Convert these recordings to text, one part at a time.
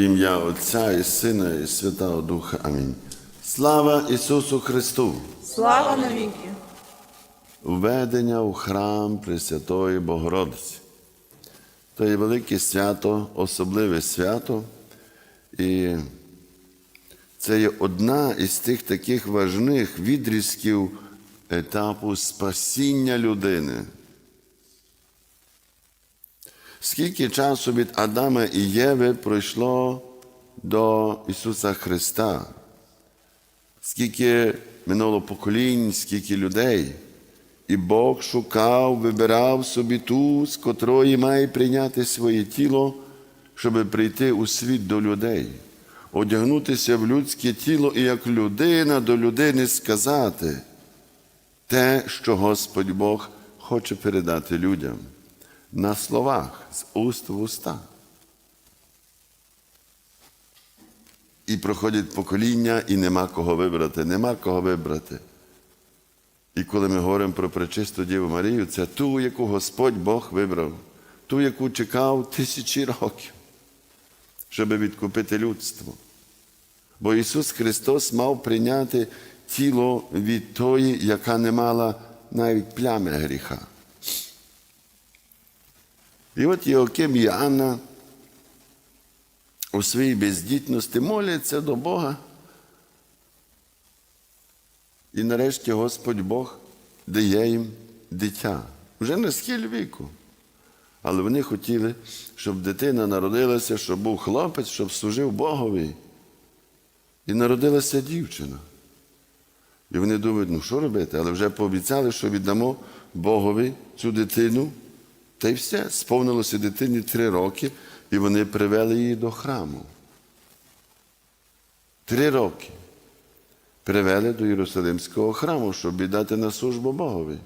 Ім'я Отця і Сина, і Святого Духа. Амінь. Слава Ісусу Христу! Слава навіки! Введення у храм Пресвятої Богородиці. То є велике свято, особливе свято. І це є одна із тих таких важних відрізків етапу спасіння людини. Скільки часу від Адама і Єви пройшло до Ісуса Христа? Скільки минуло поколінь, скільки людей? І Бог шукав, вибирав собі ту, з котрої має прийняти своє тіло, щоб прийти у світ до людей, одягнутися в людське тіло і як людина до людини сказати те, що Господь Бог хоче передати людям на словах, з уст в уста. І проходять покоління, і нема кого вибрати, нема кого вибрати. І коли ми говоримо про пречисту Діву Марію, це ту, яку Господь Бог вибрав, ту, яку чекав тисячі років, щоб відкупити людство. Бо Ісус Христос мав прийняти тіло від тої, яка не мала навіть плями гріха. І от Йоаким і Анна у своїй бездітності моляться до Бога. І нарешті Господь Бог дає їм дитя. Вже не схиль віку. Але вони хотіли, щоб дитина народилася, щоб був хлопець, щоб служив Богові. І народилася дівчина. І вони думають, ну що робити? Але вже пообіцяли, що віддамо Богові цю дитину. Та й все, сповнилося дитині три роки, і вони привели її до храму. Три роки привели до Єрусалимського храму, щоб віддати на службу Богові.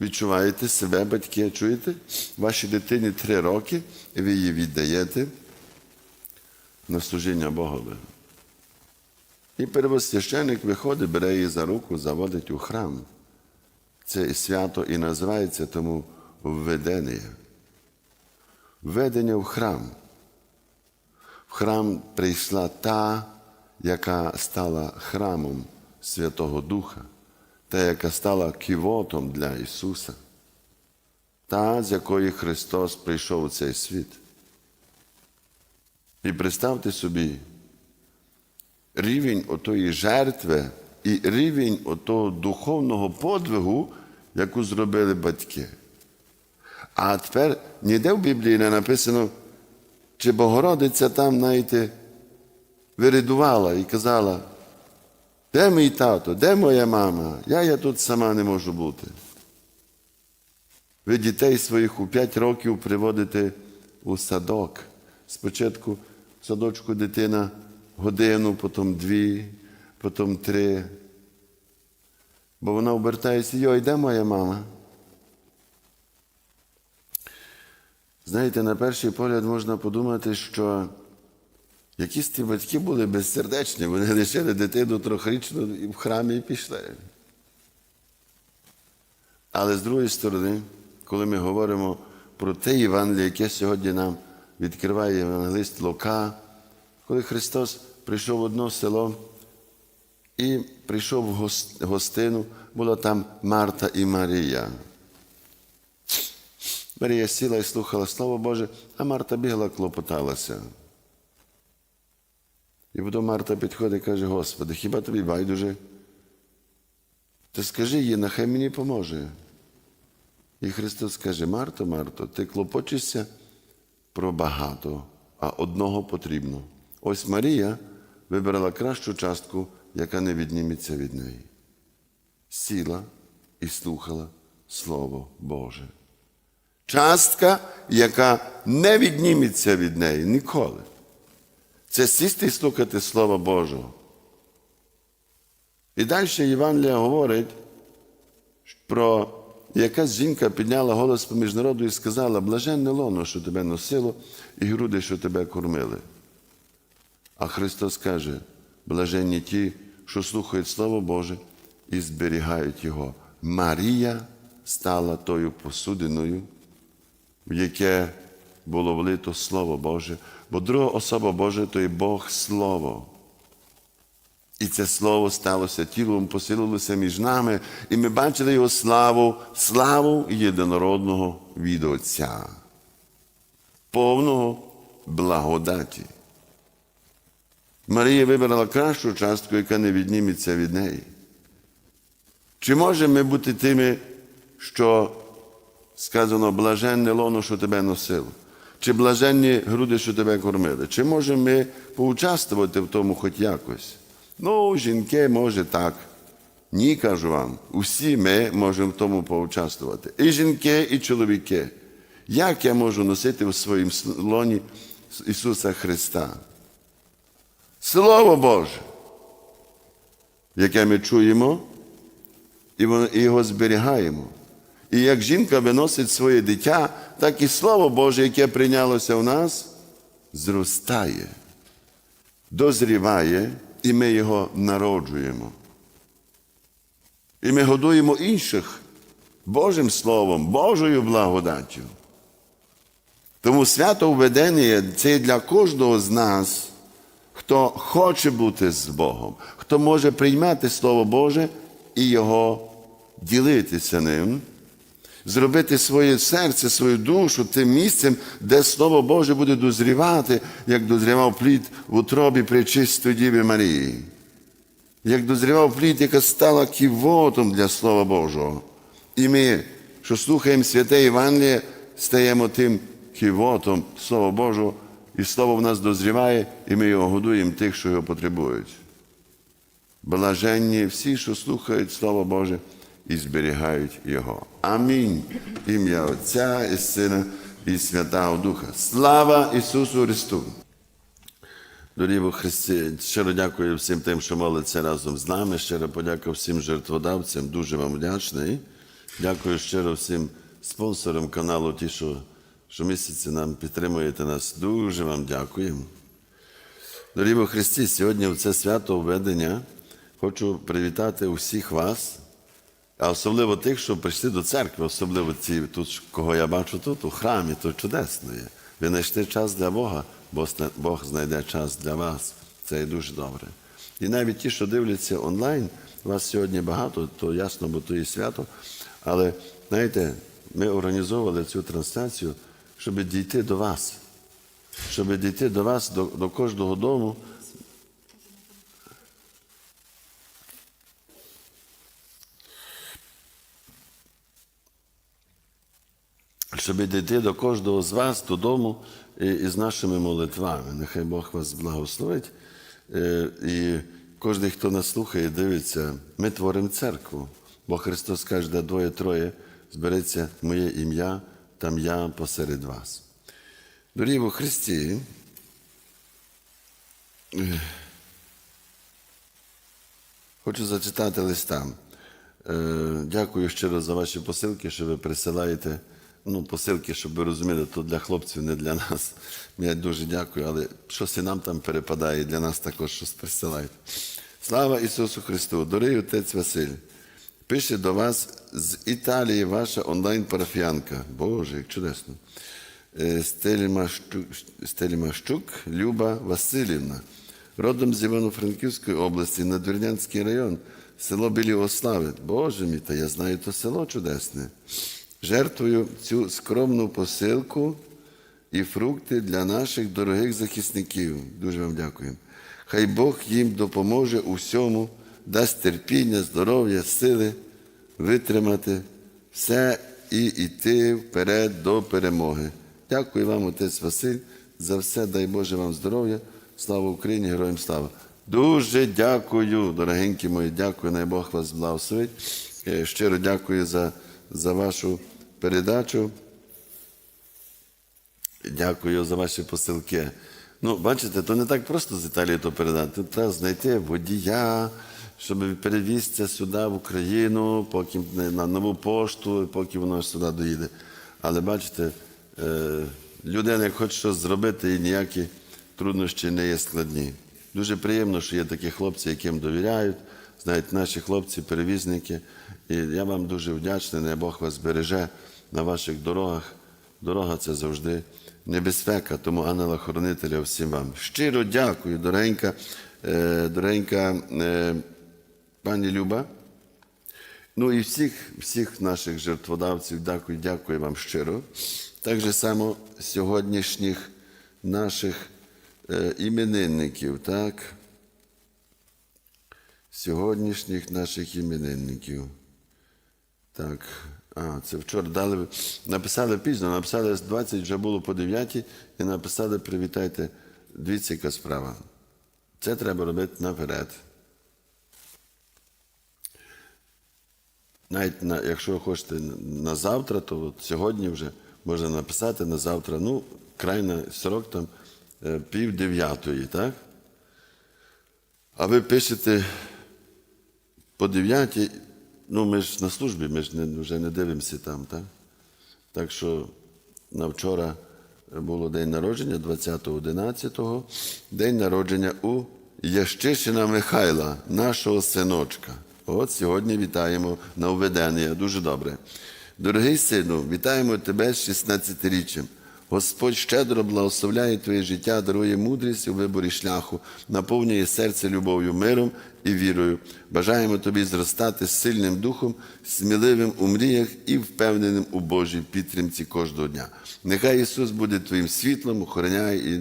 Відчуваєте себе, батьки, чуєте? Вашій дитині три роки, і ви її віддаєте на служіння Богові. І первосвященик виходить, бере її за руку, заводить у храм. Це свято і називається тому введення. Введення в храм. В храм прийшла та, яка стала храмом Святого Духа, та, яка стала ківотом для Ісуса, та, з якої Христос прийшов у цей світ. І представте собі, рівень отої жертви і рівень отого духовного подвигу, яку зробили батьки. А тепер ніде в Біблії не написано, чи Богородиця там, знаєте, виридувала і казала, де мій тато, де моя мама? Я, я тут сама не можу бути. Ви дітей своїх у 5 років приводите у садок. Спочатку в садочку дитина годину, потім дві, потім три. Бо вона обертається, йой, де моя мама? Знаєте, на перший погляд можна подумати, що якісь ті батьки були безсердечні, вони лишили дитину трьохрічну і в храмі і пішли. Але з другої сторони, коли ми говоримо про те Євангеліє, яке сьогодні нам відкриває Євангелист Лука, коли Христос прийшов в одно село і прийшов в гостину, була там Марта і Марія. Марія сіла і слухала Слово Боже, а Марта бігла, клопоталася. І потім Марта підходить і каже, Господи, хіба тобі байдуже? Ти скажи їй, нехай мені поможе. І Христос каже, Марто, Марто, ти клопочешся про багато, а одного потрібно. Ось Марія вибрала кращу частку, яка не відніметься від неї. Сіла і слухала Слово Боже. Частка, яка не відніметься від неї ніколи. Це сісти і слухати Слова Божого. І далі Євангелія говорить про якась жінка підняла голос поміж народу і сказала, блаженне лоно, що тебе носило, і груди, що тебе кормили. А Христос каже, блаженні ті, що слухають Слово Боже і зберігають Його. Марія стала тою посудиною, в яке було влито Слово Боже, бо друга особа Божа то є Бог Слово. І це слово сталося тілом, поселилося між нами, і ми бачили його славу, славу єдинородного від Отця, повного благодаті. Марія вибрала кращу частку, яка не відніметься від неї. Чи можемо ми бути тими, що сказано блаженне лоно, що тебе носило? Чи блаженні груди, що тебе кормили? Чи можемо ми поучаствувати в тому хоч якось? Ну, жінки, може так. Ні, кажу вам, усі ми можемо в тому поучаствувати. І жінки, і чоловіки. Як я можу носити в своїм лоні Ісуса Христа? Слово Боже, яке ми чуємо, і його зберігаємо. І як жінка виносить своє дитя, так і Слово Боже, яке прийнялося в нас, зростає, дозріває, і ми його народжуємо. І ми годуємо інших Божим Словом, Божою благодаттю. Тому свято введення це для кожного з нас, хто хоче бути з Богом, хто може приймати Слово Боже і його ділитися ним, зробити своє серце, свою душу тим місцем, де Слово Боже буде дозрівати, як дозрівав плід в утробі пречистої Діви Марії, як дозрівав плід, яка стала ківотом для Слова Божого. І ми, що слухаємо святе Євангеліє, стаємо тим ківотом Слова Божого, і Слово в нас дозріває, і ми його годуємо тих, що його потребують. Блаженні всі, що слухають Слово Боже і зберігають Його. Амінь. Ім'я Отця і Сина і Святого Духа. Слава Ісусу Христу! Дорогі Христі, щиро дякую всім тим, що молиться разом з нами. Щиро подякую всім жертводавцям. Дуже вам вдячний. Дякую щиро всім спонсорам каналу, ті, що щомісяці нам підтримуєте нас. Дуже вам дякуємо. Дорогі во Христі, сьогодні в це свято введення хочу привітати усіх вас, а особливо тих, що прийшли до церкви, особливо ті, тут, кого я бачу тут, у храмі, то чудесно є. Ви знайшли час для Бога, бо Бог знайде час для вас. Це є дуже добре. І навіть ті, що дивляться онлайн, вас сьогодні багато, то ясно, бо то і свято. Але знаєте, ми організовували цю трансляцію, щоб дійти до вас щоб дійти до вас, до, до кожного дому. Щоб дійти до кожного з вас додому і, і з нашими молитвами. Нехай Бог вас благословить. І кожен, хто нас слухає, дивиться, ми творимо церкву, бо Христос каже, де двоє-троє збереться моє ім'я, там я посеред вас. Дорогі во Христі, хочу зачитати листа. Е, Дякую щиро за ваші посилки, що ви присилаєте. Ну, посилки, щоб ви розуміли, то для хлопців, не для нас. Я дуже дякую, але щось і нам там перепадає, і для нас також щось присилають. Слава Ісусу Христу! Дорогий отець Василь, пише до вас з Італії ваша онлайн-парафіянка. Боже, як чудесно. Е, Стелімащук, Люба Васильівна, родом з Івано-Франківської області, Надвірнянський район, село Білі Ослави. Боже мій, та я знаю то село чудесне. Жертвую цю скромну посилку і фрукти для наших дорогих захисників. Дуже вам дякую. Хай Бог їм допоможе у всьому, дасть терпіння, здоров'я, сили витримати все і йти вперед до перемоги. Дякую вам, отець Василь, за все. Дай Боже вам здоров'я. Слава Україні, героям слава. Дуже дякую, дорогенькі мої, дякую, най Бог вас благословить. Е, Щиро дякую за, за вашу передачу. Дякую за ваші посилки. Ну, бачите, то не так просто з Італії то передати. Тут треба знайти водія, щоб перевізти сюди, в Україну, поки на нову пошту, поки воно сюди доїде. Але бачите, е, людина, хоче щось зробити, і ніякі труднощі не є складні. Дуже приємно, що є такі хлопці, яким довіряють. Знають, наші хлопці, перевізники. І я вам дуже вдячний, не Бог вас береже на ваших дорогах. Дорога це завжди небезпека, тому ангела-хоронителя всім вам. Щиро дякую, доренька, е, доренька е, пані Люба. Ну і всіх, всіх наших жертводавців, дякую, дякую вам щиро. Так же само сьогоднішніх наших е, іменинників, так? Сьогоднішніх наших іменинників. Так. А, це вчора дали, написали пізно, написали з 20, вже було по 9 і написали привітайте. Дивіться, яка справа. Це треба робити наперед. Навіть на, якщо ви хочете на завтра, то от сьогодні вже можна написати на завтра, ну, крайний срок там е, пів дев'ятої, так? А ви пишете по дев'ятій, ну ми ж на службі, ми ж не, вже не дивимося там, так? Так що на вчора було день народження, 20.11, день народження у Ящишина Михайла, нашого синочка. От сьогодні вітаємо на введення. Дуже добре. Дорогий сину, вітаємо тебе з 16-річчям. Господь щедро благословляє твоє життя, дарує мудрість у виборі шляху, наповнює серце любов'ю, миром і вірою. Бажаємо тобі зростати сильним духом, сміливим у мріях і впевненим у Божій підтримці кожного дня. Нехай Ісус буде твоїм світлом, охороняє і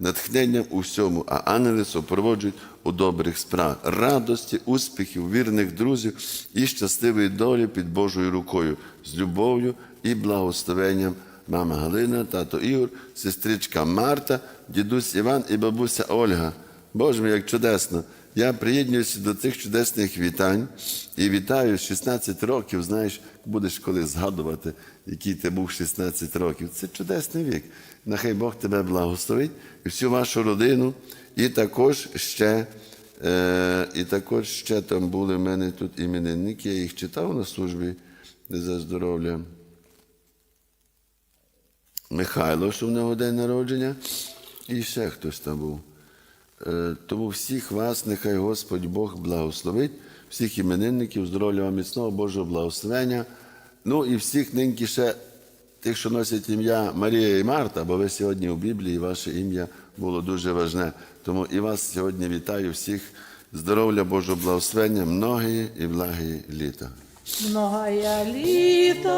натхненням у всьому, а ангели супроводжують у добрих справах, радості, успіхів, вірних друзів і щасливої долі під Божою рукою, з любов'ю і благословенням. Мама Галина, тато Ігор, сестричка Марта, дідусь Іван і бабуся Ольга. Боже мій, як чудесно! Я приєднуюся до цих чудесних вітань і вітаю 16 років. Знаєш, будеш коли згадувати, який ти був 16 років. Це чудесний вік. Нехай Бог тебе благословить і всю вашу родину. І також ще, е, і також ще там були в мене тут іменинники, я їх читав на службі за здоров'я. Михайло, що в нього день народження, і ще хтось там був. Е, Тому всіх вас, нехай Господь Бог благословить, всіх іменинників, здоров'я вам міцного, Божого благословення. Ну і всіх ниньки ще тих, що носять ім'я Марія і Марта, бо ви сьогодні у Біблії, ваше ім'я було дуже важне. Тому і вас сьогодні вітаю всіх здоров'я Божого благословення, многії і благої літа. Многая літо,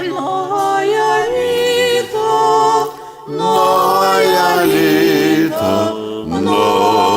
многое літо, многое літо, многая,